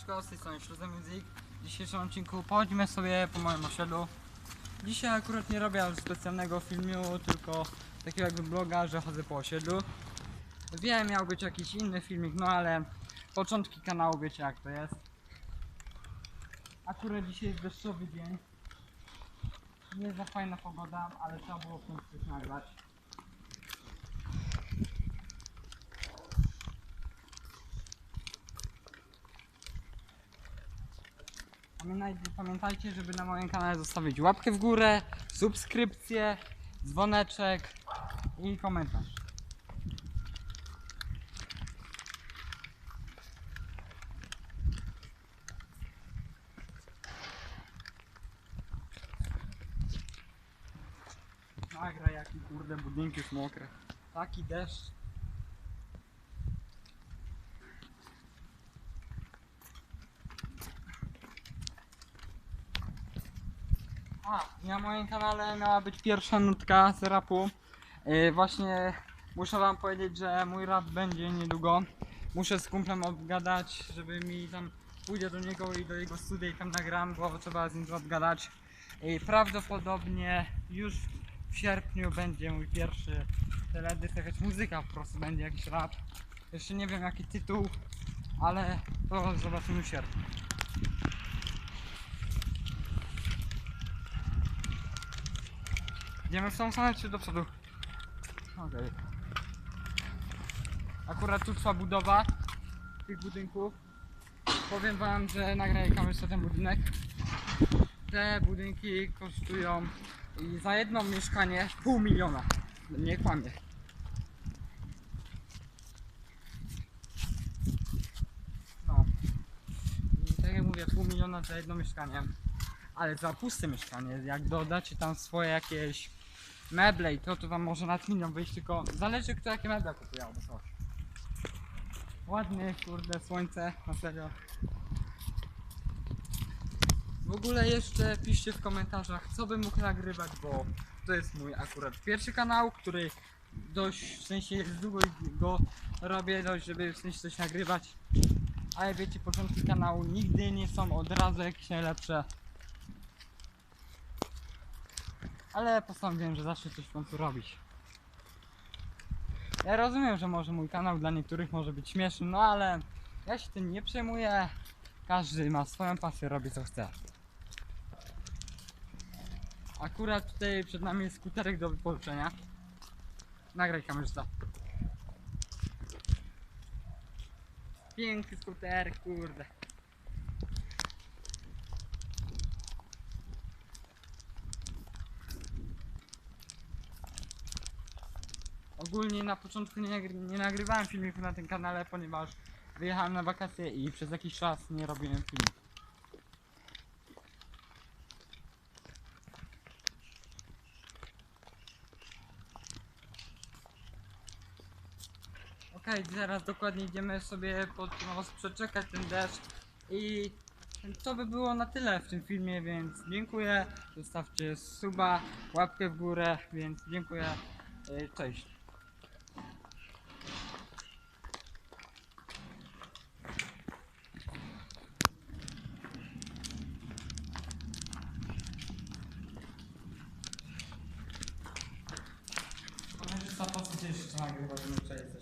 Siemaneczko, z tej strony Music. W dzisiejszym odcinku pochodzimy sobie po moim osiedlu. Dzisiaj akurat nie robię specjalnego filmu, tylko takiego jakby bloga, że chodzę po osiedlu. Wiem, miał być jakiś inny filmik, no ale początki kanału wiecie jak to jest. Akurat dzisiaj jest deszczowy dzień. Nie za fajna pogoda, ale trzeba było w końcu coś nagrać. Pamiętaj- Pamiętajcie, żeby na moim kanale zostawić łapkę w górę, subskrypcję, dzwoneczek i komentarz. Nagra jaki kurde budynki już mokre. Taki deszcz. A, na moim kanale miała być pierwsza nutka z rapu. Yy, właśnie muszę wam powiedzieć, że mój rap będzie niedługo. Muszę z kumplem obgadać, żeby mi tam pójdę do niego i do jego studia i tam nagram, bo trzeba z nim obgadać. I prawdopodobnie już w sierpniu będzie mój pierwszy teledysk, jakaś muzyka po prostu będzie jakiś rap. Jeszcze nie wiem jaki tytuł, ale to zobaczymy w sierpniu. Idziemy w tą stronę czy do przodu? Okej. Akurat tu trwa budowa tych budynków. Powiem wam, że nagraję kamerę ten budynek. Te budynki kosztują za jedno mieszkanie pół miliona. Nie kłamie. No. I tak jak mówię, pół miliona za jedno mieszkanie. Ale za puste mieszkanie, jak dodacie tam swoje jakieś meble i to, to tam może nad milion wyjść, tylko zależy kto jakie meble kupuje albo coś. Ładnie, kurde, słońce, na serio. W ogóle jeszcze piszcie w komentarzach, co bym mógł nagrywać, bo to jest mój akurat pierwszy kanał, który dość, w sensie długo go robię, dość, żeby w sensie coś nagrywać. Ale wiecie, początki kanału nigdy nie są od razu jakieś najlepsze. Ale postanowiłem, że zacznę coś w końcu robić. Ja rozumiem, że może mój kanał dla niektórych może być śmieszny, no ale ja się tym nie przejmuję. Każdy ma swoją pasję, robi co chce. Akurat tutaj przed nami jest skuterek do wypożyczenia. Nagraj kamerzysta. Piękny skuter, kurde. Ogólnie na początku nie, nagry- nie nagrywałem filmików na tym kanale, ponieważ wyjechałem na wakacje i przez jakiś czas nie robiłem filmów. Okej, teraz dokładnie idziemy sobie pod no, przeczekać ten deszcz i to by było na tyle w tym filmie, więc dziękuję. Zostawcie suba, łapkę w górę, więc dziękuję. Yy, Cześć. chyba, że my tutaj jesteśmy.